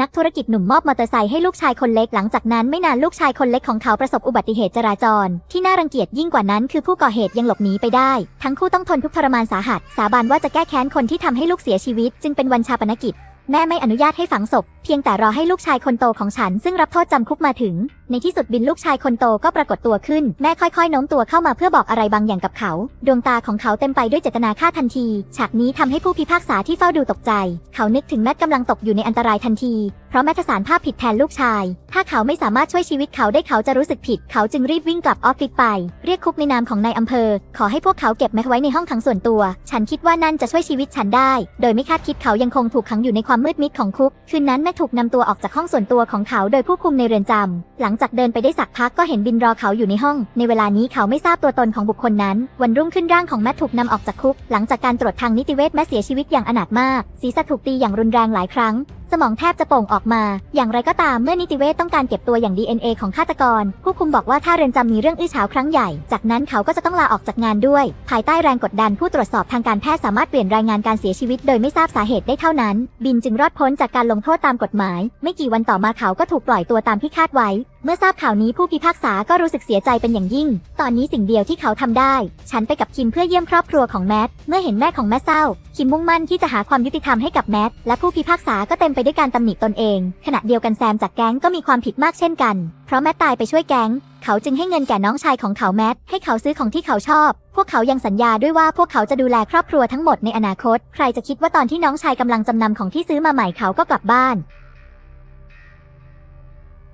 นักธุรกิจหนุ่มมอบมอเตอร์ไซค์ให้ลูกชายคนเล็กหลังจากนั้นไม่นานลูกชายคนเล็กของเขาประสบอุบัติเหตุจราจร ที่น่ารังเกียจยิ่งกว่านั้นคือผู้ก่อเหตุยังหลบหนีไปได้ ทั้งคู่ต้องทนทุกข์ทรมานสาหัส สาบานว่าจะแก้แค้นคนที่ทำให้ลูกเสียชีวิต จึงเป็นวันชาปนกิจ แม่ไม่อนุญาตให้ฝังศพ เพียงแต่รอให้ลูกชายคนโตของฉัน ซึ่งรับโทษจำคุกมาถึง ในที่สุดบินลูกชายคนโตก็ปรากฏตัวขึ้น แม่ค่อยๆโน้มตัวเข้ามาเพื่อบอกอะไรบางอย่างกับเขา ดวงตาของเขาเต็มไปด้วยเจตนาฆ่าทันที ฉากนี้ทำให้ผู้พิพากษาที่เฝ้าดูตกใจ เขานึกถึงแมทกำลังตกอยู่ในอันตรายทันที เพราะแมทสารภาพผิดแทนลูกชาย ถ้าเขาไม่สามารถช่วยชีวิตเขาได้เขาจะรู้สึกผิด เขาจึงรีบวิ่งกลับออฟฟิศไป เรียกคุกในนามของนายอำเภอ ขอให้พวกเขาเก็บแมทไว้ในห้องขังส่วนตัว ฉันคิดว่านั่นจะช่วยชีวิตฉันได้ โดยไม่คาดคิดเขายังคงถูกขังอยู่ในความมืดมิดของคุก คืนนั้นแม่ถูกนำตัวออกจากห้องส่วนตัวของเขาโดยผู้คุมในเรือนจำหลังจากเดินไปได้สักพักก็เห็นบินรอเขาอยู่ในห้อง ในเวลานี้เขาไม่ทราบตัวตนของบุคคลนั้น วันรุ่งขึ้นร่างของแมทถูกนำออกจากคุก หลังจากการตรวจทางนิติเวชแมทเสียชีวิตอย่างอนาถมาก ศีรษะถูกตีอย่างรุนแรงหลายครั้ง สมองแทบจะโป่งออกมา อย่างไรก็ตามเมื่อนิติเวชต้องการเก็บตัวอย่าง DNA ของฆาตกร ผู้คุมบอกว่าถ้าเรือนจำมีเรื่องอื้อฉาวครั้งใหญ่ จากนั้นเขาก็จะต้องลาออกจากงานด้วย ภายใต้แรงกดดันผู้ตรวจสอบทางการแพทย์สามารถเปลี่ยนรายงานการเสียชีวิต โดยไม่ทราบสาเหตุได้เท่านั้น บินจึงรอดพ้นจากการลงโทษตามกฎหมาย ไม่กี่วันต่อมาเขาก็ถูกปล่อยตัวตามที่คาดไว้เมื่อทราบข่าวนี้ผู้พิพากษาก็รู้สึกเสียใจเป็นอย่างยิ่ง ตอนนี้สิ่งเดียวที่เขาทำได้ ฉันไปกับคิมเพื่อเยี่ยมครอบครัวของแมท เมื่อเห็นแม่ของแม่เศร้า คิมมุ่งมั่นที่จะหาความยุติธรรมให้กับแมทและผู้พิพากษาก็เต็มไปด้วยการตำหนิตนเอง ขณะเดียวกันแซมจากแก๊งก็มีความผิดมากเช่นกัน เพราะแมทตายไปช่วยแก๊ง เขาจึงให้เงินแก่น้องชายของเขาแมทให้เขาซื้อของที่เขาชอบ พวกเขายังสัญญาด้วยว่าพวกเขาจะดูแลครอบครัวทั้งหมดในอนาคต ใครจะคิดว่าตอนที่น้องชายกำลังจำนำของที่ซื้อมาใหม่เขาก็กลับบ้าน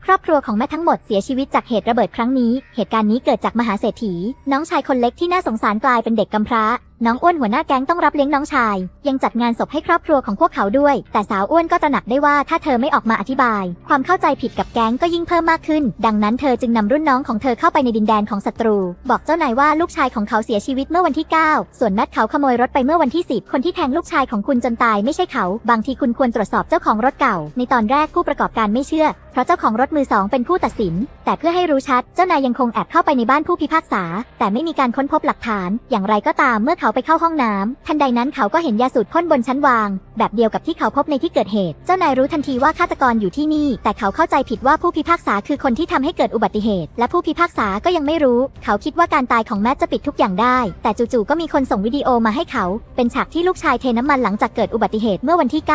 ครอบครัวของแม่ทั้งหมดเสียชีวิตจากเหตุระเบิดครั้งนี้ เหตุการณ์นี้เกิดจากมหาเศรษฐี น้องชายคนเล็กที่น่าสงสารกลายเป็นเด็กกำพร้าน้องอ้วนหัวหน้าแก๊งต้องรับเลี้ยงน้องชาย ยังจัดงานศพให้ครอบครัวของพวกเขาด้วย แต่สาวอ้วนก็ตระหนักได้ว่าถ้าเธอไม่ออกมาอธิบาย ความเข้าใจผิดกับแก๊งก็ยิ่งเพิ่มมากขึ้น ดังนั้นเธอจึงนำรุ่นน้องของเธอเข้าไปในดินแดนของศัตรู บอกเจ้านายว่าลูกชายของเขาเสียชีวิตเมื่อวันที่ 9 ส่วนแมทเขาขโมยรถไปเมื่อวันที่ 10 คนที่แทงลูกชายของคุณจนตายไม่ใช่เขา บางทีคุณควรตรวจสอบเจ้าของรถเก่า ในตอนแรกผู้ประกอบการไม่เชื่อเพราะเจ้าของรถมือสองเป็นผู้ตัดสิน แต่เพื่อให้รู้ชัด เจ้านายยังคงแอบเข้าไปในบ้านผู้พิพากษา แต่ไม่มีการค้นพบหลักฐาน อย่างไรก็ตามเมื่อเขาไปเข้าห้องน้ำทันใดนั้นเขาก็เห็นยาสูตรพ่นบนชั้นวาง แบบเดียวกับที่เขาพบในที่เกิดเหตุ เจ้านายรู้ทันทีว่าฆาตกรอยู่ที่นี่ แต่เขาเข้าใจผิดว่าผู้พิพากษาคือคนที่ทำให้เกิดอุบัติเหตุ และผู้พิพากษาก็ยังไม่รู้ เขาคิดว่าการตายของแมทจะปิดทุกอย่างได้ แต่จู่ๆก็มีคนส่งวิดีโอมาให้เขา เป็นฉากที่ลูกชายเทน้ำมันหลังจากเกิดอุบัติเหตุเมื่อวันที่ 9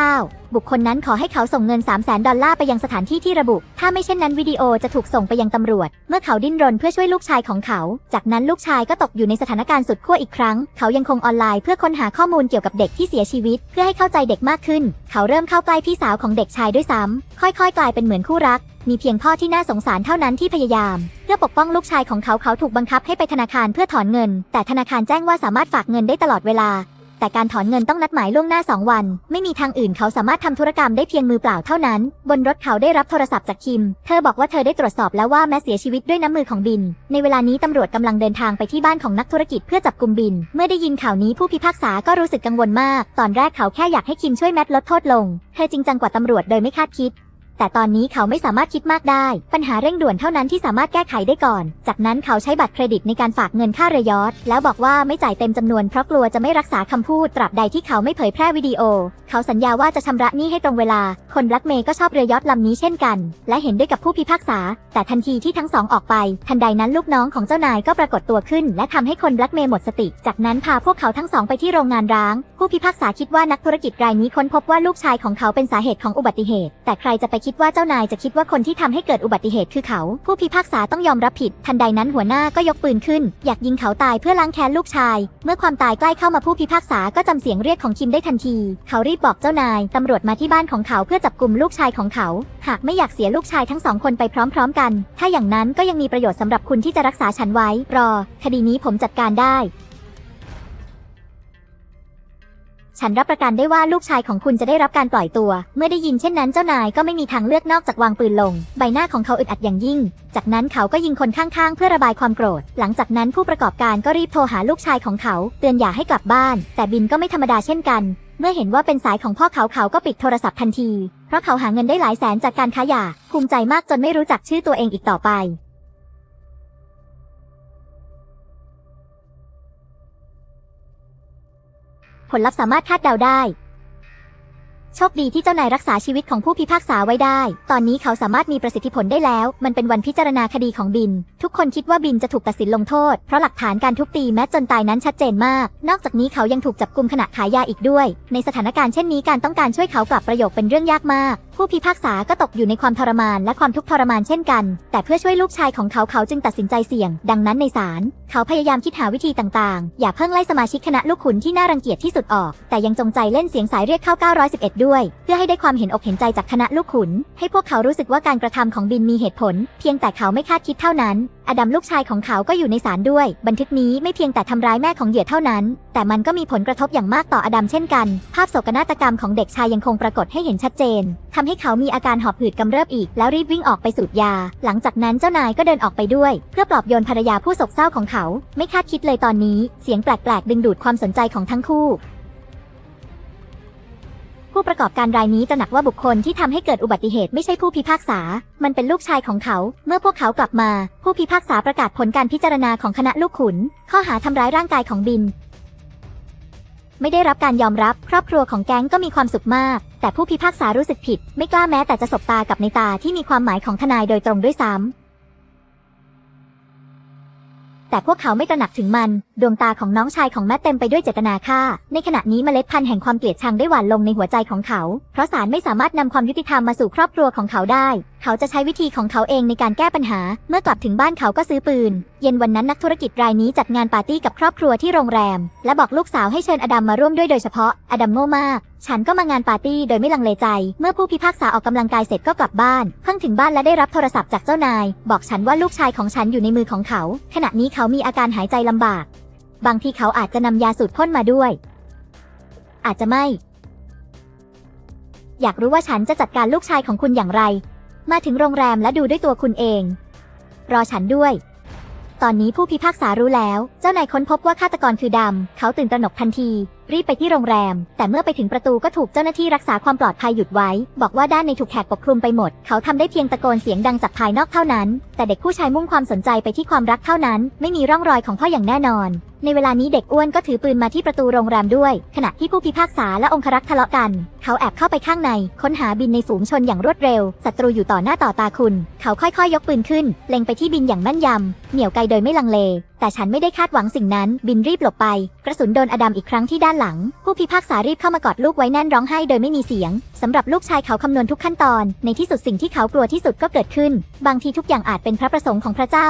บุคคลนั้นขอให้เขาส่งเงิน 3 0 0แสนดอลลาร์ไปยังสถานที่ที่ระบุ ถ้าไม่เช่นนั้นวิดีโอจะถูกส่งไปยังตำรวจ เมื่อเขาดิ้นรนเพื่อช่วยลูกชายของเขา จากนั้นลูกชายก็ตกอยู่ในสถานการณ์สุดขั้วอีกครั้ง เขายังคงออนไลน์เพื่อค้นหาข้อมูลเกี่ยวกับเด็กที่เสียชีวิต เพื่อให้เข้าใจเด็กมากขึ้น เขาเริ่มเข้าใกล้พี่สาวของเด็กชายด้วยซ้ำค่อยๆ กลายเป็นเหมือนคู่รัก มีเพียงพ่อที่น่าสงสารเท่านั้นที่พยายาม เพื่อปกป้องลูกชายของเขาเขาถูกบังคับให้ไปธนาคารเพื่อถอนเงิน แต่ธนาคารแจ้งว่าสามารถฝากเงินได้ตลอดเวลา แต่การถอนเงินต้องนัดหมายล่วงหน้า 2 วัน ไม่มีทางอื่นเขาสามารถทำธุรกรรมได้เพียงมือเปล่าเท่านั้น บนรถเขาได้รับโทรศัพท์จากคิม เธอบอกว่าเธอได้ตรวจสอบแล้วว่าแม้เสียชีวิตด้วยน้ำมือของบิน ในเวลานี้ตำรวจกำลังเดินทางไปที่บ้านของนักธุรกิจเพื่อจับกลุ่มบิน เมื่อได้ยินข่าวนี้ผู้พิพากษาก็รู้สึกกังวลมาก ตอนแรกเขาแค่อยากให้คิมช่วยแมทลดโทษลง เธอจริงจังกว่าตำรวจโดยไม่คาดคิด แต่ตอนนี้เขาไม่สามารถคิดมากได้ ปัญหาเร่งด่วนเท่านั้นที่สามารถแก้ไขได้ก่อน จากนั้นเขาใช้บัตรเครดิตในการฝากเงินค่าเรือยอทแล้วบอกว่าไม่จ่ายเต็มจำนวนเพราะกลัวจะไม่รักษาคำพูดตราบใดที่เขาไม่เผยแพร่วิดีโอ เขาสัญญาว่าจะชำระหนี้ให้ตรงเวลา คนแบล็กเมย์ก็ชอบเรือยอทลำนี้เช่นกัน และเห็นด้วยกับผู้พิพากษา แต่ทันทีที่ทั้งสองออกไป ทันใดนั้นลูกน้องของเจ้านายก็ปรากฏตัวขึ้น และทำให้คนแบล็กเมย์หมดสติ จากนั้นพาพวกเขาทั้งสองไปที่โรงงานร้าง ผู้พิพากษาคิดว่านักธุรกิจรายนี้ค้นพบว่าลูกชายของเขาเป็นสาเหตุของอุบัติเหตุ แต่ใครจะไปคิดว่าเจ้านายจะคิดว่าคนที่ทำให้เกิดอุบัติเหตุคือเขา ผู้พิพากษาต้องยอมรับผิด ทันใดนั้นหัวหน้าก็ยกปืนขึ้น อยากยิงเขาตายเพื่อล้างแค้นลูกชาย เมื่อความตายใกล้เข้ามาผู้พิพากษาก็จำเสียงเรียกของคิมได้ทันที เขารีบบอกเจ้านาย ตำรวจมาที่บ้านของเขาเพื่อจับกลุ่มลูกชายของเขา หากไม่อยากเสียลูกชายทั้งสองคนไปพร้อม ๆ กัน ถ้าอย่างนั้นก็ยังมีประโยชน์สำหรับคุณที่จะรักษาฉันไว้ รอ คดีนี้ผมจัดการได้ ฉันรับประกันได้ว่าลูกชายของคุณจะได้รับการปล่อยตัว เมื่อได้ยินเช่นนั้นเจ้านายก็ไม่มีทางเลือกนอกจากวางปืนลง ใบหน้าของเขาอึดอัดอย่างยิ่ง จากนั้นเขาก็ยิงคนข้างๆ เพื่อระบายความโกรธ หลังจากนั้นผู้ประกอบการก็รีบโทรหาลูกชายของเขา เตือนอย่าให้กลับบ้าน แต่บินก็ไม่ธรรมดาเช่นกัน เมื่อเห็นว่าเป็นสายของพ่อเขาเขาก็ปิดโทรศัพท์ทันที เพราะเขาหาเงินได้หลายแสนจากการค้ายา ภูมิใจมากจนไม่รู้จักชื่อตัวเองอีกต่อไป ผลลัพธ์สามารถคาดเดาได้ โชคดีที่เจ้านายรักษาชีวิตของผู้พิพากษาไว้ได้ ตอนนี้เขาสามารถมีประสิทธิผลได้แล้ว มันเป็นวันพิจารณาคดีของบิน ทุกคนคิดว่าบินจะถูกตัดสินลงโทษ เพราะหลักฐานการทุบตีแม้จนตายนั้นชัดเจนมาก นอกจากนี้เขายังถูกจับกุมขณะขายยาอีกด้วย ในสถานการณ์เช่นนี้การต้องการช่วยเขากลับประโยคเป็นเรื่องยากมาก ผู้พิพากษาก็ตกอยู่ในความทรมานและความทุกข์ทรมานเช่นกัน แต่เพื่อช่วยลูกชายของเขาเขาจึงตัดสินใจเสี่ยง ดังนั้นในศาลเขาพยายามคิดหาวิธีต่างๆ อย่าเพิ่งไล่สมาชิกคณะลูกขุนที่น่ารังเกียจที่สุดออก แต่ยังจงใจเล่นเสียงสายเรียกเข้า 911 ด้วย เพื่อให้ได้ความเห็นอกเห็นใจจากคณะลูกขุน ให้พวกเขารู้สึกว่าการกระทำของบินมีเหตุผล เพียงแต่เขาไม่คาดคิดเท่านั้น อดัมลูกชายของเขาก็อยู่ในศาลด้วย บันทึกนี้ไม่เพียงแต่ทำร้ายแม่ของเหยื่อเท่านั้น แต่มันก็มีผลกระทบอย่างมากต่ออดัมเช่นกัน ภาพโศกนาฏกรรมของเด็กชายยังคงปรากฏให้เห็นชัดเจนทำให้เขามีอาการหอบหืดกำเริบอีก แล้วรีบวิ่งออกไปสูบยา หลังจากนั้นเจ้านายก็เดินออกไปด้วย เพื่อปลอบโยนภรรยาผู้โศกเศร้าของเขา ไม่คาดคิดเลยตอนนี้ เสียงแปลกๆ ดึงดูดความสนใจของทั้งคู่ ผู้ประกอบการรายนี้ตระหนักว่าบุคคลที่ทำให้เกิดอุบัติเหตุไม่ใช่ผู้พิพากษา มันเป็นลูกชายของเขา เมื่อพวกเขากลับมา ผู้พิพากษาประกาศผลการพิจารณาของคณะลูกขุน ข้อหาทำร้ายร่างกายของบิน ไม่ได้รับการยอมรับ ครอบครัวของแก๊งก็มีความสุขมาก แต่ผู้พิพากษารู้สึกผิด ไม่กล้าแม้แต่จะสบตากับในตาที่มีความหมายของทนายโดยตรงด้วยซ้ำ แต่พวกเขาไม่ตระหนักถึงมัน ดวงตาของน้องชายของแม่เต็มไปด้วยเจตนาฆ่า ในขณะนี้เมล็ดพันธุ์แห่งความเกลียดชังได้หว่านลงในหัวใจของเขา เพราะศาลไม่สามารถนำความยุติธรรมมาสู่ครอบครัวของเขาได้ เขาจะใช้วิธีของเขาเองในการแก้ปัญหา เมื่อกลับถึงบ้านเขาก็ซื้อปืน เย็นวันนั้นนักธุรกิจรายนี้จัดงานปาร์ตี้กับครอบครัวที่โรงแรม และบอกลูกสาวให้เชิญอดัมมาร่วมด้วยโดยเฉพาะ อดัมโง่มาก ฉันก็มางานปาร์ตี้โดยไม่ลังเลใจ เมื่อผู้พิพากษาออกกำลังกายเสร็จก็กลับบ้าน เพิ่งถึงบ้านและได้รับโทรศัพท์จากเจ้านาย บอกฉันว่าลูกชายของฉันอยู่ในมือของเขา ขณะนี้เขามีอาการหายใจลำบาก บางทีเขาอาจจะนำยาสูตรพ่นมาด้วย อาจจะไม่ อยากรู้ว่าฉันจะจัดการลูกชายของคุณอย่างไร มาถึงโรงแรมและดูด้วยตัวคุณเอง รอฉันด้วยตอนนี้ผู้พิพากษารู้แล้ว เจ้านายค้นพบว่าฆาตกรคือดำ เขาตื่นตระหนกทันที รีบไปที่โรงแรม แต่เมื่อไปถึงประตูก็ถูกเจ้าหน้าที่รักษาความปลอดภัยหยุดไว้ บอกว่าด้านในถูกแขกปกคลุมไปหมด เขาทำได้เพียงตะโกนเสียงดังจากภายนอกเท่านั้น แต่เด็กผู้ชายมุ่งความสนใจไปที่ความรักเท่านั้น ไม่มีร่องรอยของพ่ออย่างแน่นอน ในเวลานี้เด็กอ้วนก็ถือปืนมาที่ประตูโรงแรมด้วย ขณะที่ผู้พิพากษาและองครักษ์ทะเลาะกัน เขาแอบเข้าไปข้างใน ค้นหาบินในฝูงชนอย่างรวดเร็ว ศัตรูอยู่ต่อหน้าต่อตาคุณ เขาค่อยๆยกปืนขึ้น เล็งไปที่บินอย่างแม่นยำ เหนี่ยวไกลโดยไม่ลังเล แต่ฉันไม่ได้คาดหวังสิ่งนั้น บินรีบหลบไป กระสุนโดนอดัมอีกครั้งที่ด้านหลัง ผู้พิพากษารีบเข้ามากอดลูกไว้แน่นร้องไห้โดยไม่มีเสียง สำหรับลูกชายเขาคำนวณทุกขั้นตอน ในที่สุดสิ่งที่เขากลัวที่สุดก็เกิดขึ้น บางทีทุกอย่างอาจเป็นพระประสงค์ของพระเจ้า